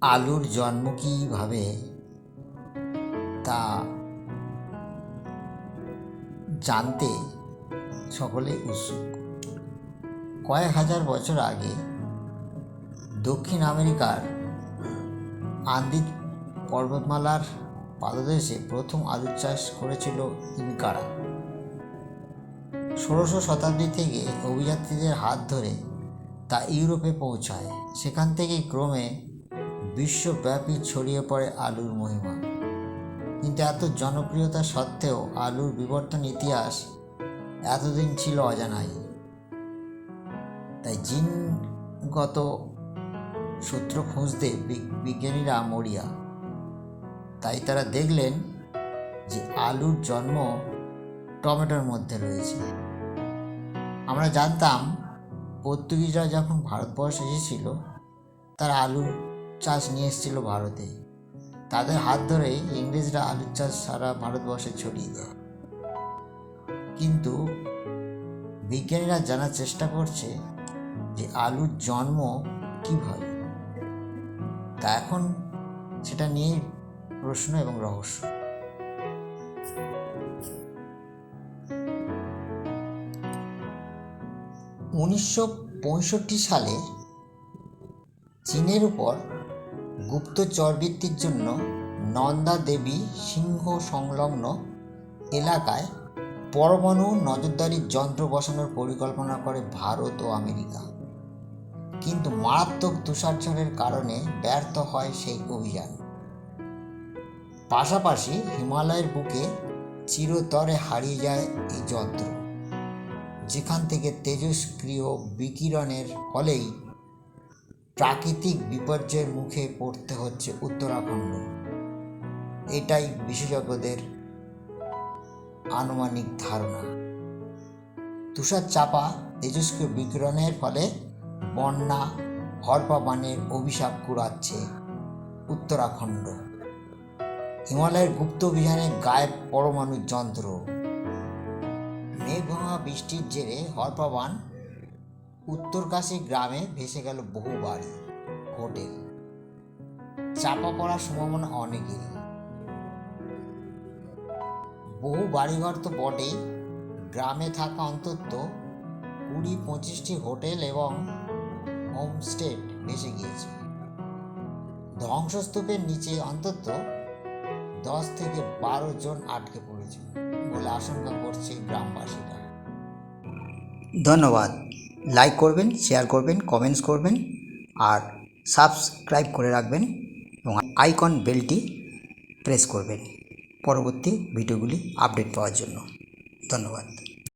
আলুর জন্ম কীভাবে? তা জানতে সকলে উৎসুক। কয়েক হাজার বছর আগে দক্ষিণ আমেরিকার আন্দিজ পর্বতমালার পাদদেশে প্রথম আলু চাষ করেছিল ইনকারা। ষোলোশো শতাব্দী থেকে অভিযাত্রীদের হাত ধরে তা ইউরোপে পৌঁছায়। সেখান থেকে ক্রমে বিশ্বব্যাপী ছড়িয়ে পড়ে আলুর মহিমা। কিন্তু এত জনপ্রিয়তা সত্ত্বেও আলুর বিবর্তন ইতিহাস এতদিন ছিল অজানাই। তাই জিনগত সূত্র খুঁজতে বিজ্ঞানীরা মরিয়া। তাই তারা দেখলেন যে আলুর জন্ম টমেটোর মধ্যে রয়েছে। আমরা জানতাম পর্তুগিজরা যখন ভারতবর্ষে এসেছিল, তারা আলুর চাষ নিয়ে এসেছিল ভারতে। তাদের হাত ধরেই ইংরেজরা আলুর চাষ সারা ভারতবর্ষে ছড়িয়ে দেয়। কিন্তু বিজ্ঞানীরা জানার চেষ্টা করছে যে আলুর জন্ম কীভাবে? তা এখন সেটা নিয়েই প্রশ্ন এবং রহস্য। উনিশশো পঁয়ষট্টি সালে চীনের উপর গুপ্তচরবৃত্তির জন্য নন্দা দেবী সিংহ সংলগ্ন এলাকায় পরমাণু নজরদারির যন্ত্র বসানোর পরিকল্পনা করে ভারত ও আমেরিকা। কিন্তু মারাত্মক তুষারঝড়ের কারণে ব্যর্থ হয় সেই অভিযান। পাশাপাশি হিমালয়ের বুকে চিরতরে হারিয়ে যায় এই যন্ত্র। যেখান থেকে তেজস্ক্রিয় বিকিরণের ফলেই প্রাকৃতিক বিপর্যয়ের মুখে পড়তে হচ্ছে উত্তরাখণ্ড। এটাই বিশেষজ্ঞদের আনুমানিক ধারণা। তুষার চাপা তেজস্ক্রিয় বিকিরণের ফলে বন্যা হরপাবানের অভিশাপ কুড়াচ্ছে উত্তরাখণ্ড। হিমালয়ের গুপ্ত অভিযানে গায়েব পরমাণু যন্ত্র। মেঘ বৃষ্টির জেরে হরপাবান উত্তরকাশী গ্রামে ভেসে গেল বহু বাড়ি, হোটেল। চাপা পড়ার সম্ভাবনা অনেকেরই বহু বাড়িঘর তো বটেই, গ্রামে থাকা অন্তত কুড়ি পঁচিশটি হোটেল এবং হোমস্টে ভেসে গিয়েছে। ধ্বংসস্তূপের নিচে অন্তত দশ থেকে বারো জন আটকে পড়েছে বলে আশঙ্কা করছে গ্রামবাসীরা। ধন্যবাদ। লাইক করবেন শেয়ার করবেন কমেন্টস করবেন আর সাবস্ক্রাইব করে রাখবেন এবং আইকন বেলটি প্রেস করবেন। পরবর্তী ভিডিওগুলি আপডেট পাওয়ার জন্য। ধন্যবাদ।